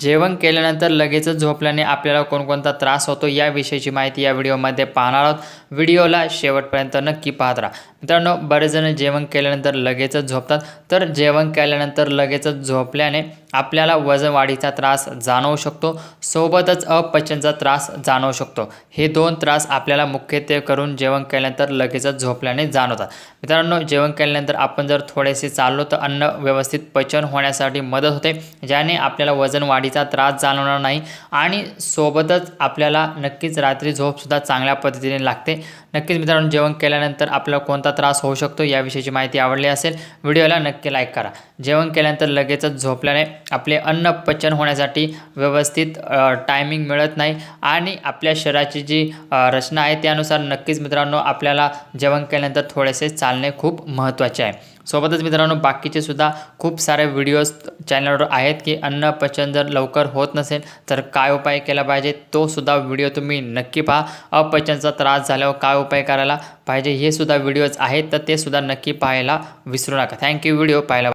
जेवण केल्यानंतर लगेचच झोपल्याने आपल्याला कोणकोणता त्रास होतो याविषयीची माहिती या व्हिडिओमध्ये पाहणार आहोत. व्हिडिओला शेवटपर्यंत नक्की पाहत राहा. मित्रांनो बरेचजण जेवण केल्यानंतर लगेचच झोपतात. तर जेवण केल्यानंतर लगेचच झोपल्याने आपल्याला वजन वाढीचा त्रास जाणवू शकतो. सोबतच अपचनचा त्रास जाणवू शकतो. हे दोन त्रास आपल्याला मुख्यत्वे करून जेवण केल्यानंतर लगेचच झोपल्याने जाणवतात. मित्रांनो जेवण केल्यानंतर आपण जर थोडेसे चाललो तर अन्न व्यवस्थित पचन होण्यासाठी मदत होते ज्याने आपल्याला वजन वाढ वाढीचा त्रास जाणवणार नाही आणि सोबतच आपल्याला नक्कीच रात्री झोपसुद्धा चांगल्या पद्धतीने लागते. नक्कीच मित्रांनो जेवण केल्यानंतर आपल्याला कोणता त्रास होऊ शकतो याविषयीची माहिती आवडली असेल व्हिडिओला नक्की लाईक करा. जेवण केल्यानंतर लगेचच झोपल्याने आपले अन्न पचन होण्यासाठी व्यवस्थित टायमिंग मिळत नाही आणि आपल्या शरीराची जी रचना आहे त्यानुसार नक्कीच मित्रांनो आपल्याला जेवण केल्यानंतर थोडेसे चालणे खूप महत्त्वाचे आहे. सोबतच मित्रांनो बाकीचे सुद्धा खूप सारे व्हिडिओज चॅनलवर आहेत की अन्न पचन जर लवकर होत नसेल तर काय उपाय केला पाहिजे तो सुद्धा व्हिडिओ तुम्ही नक्की पहा. अपचनचा त्रास झाल्यावर काय उपाय करायला पाहिजे हे सुद्धा व्हिडिओज आहेत तर ते सुद्धा नक्की पाहायला विसरू नका. थँक्यू व्हिडिओ पाहायला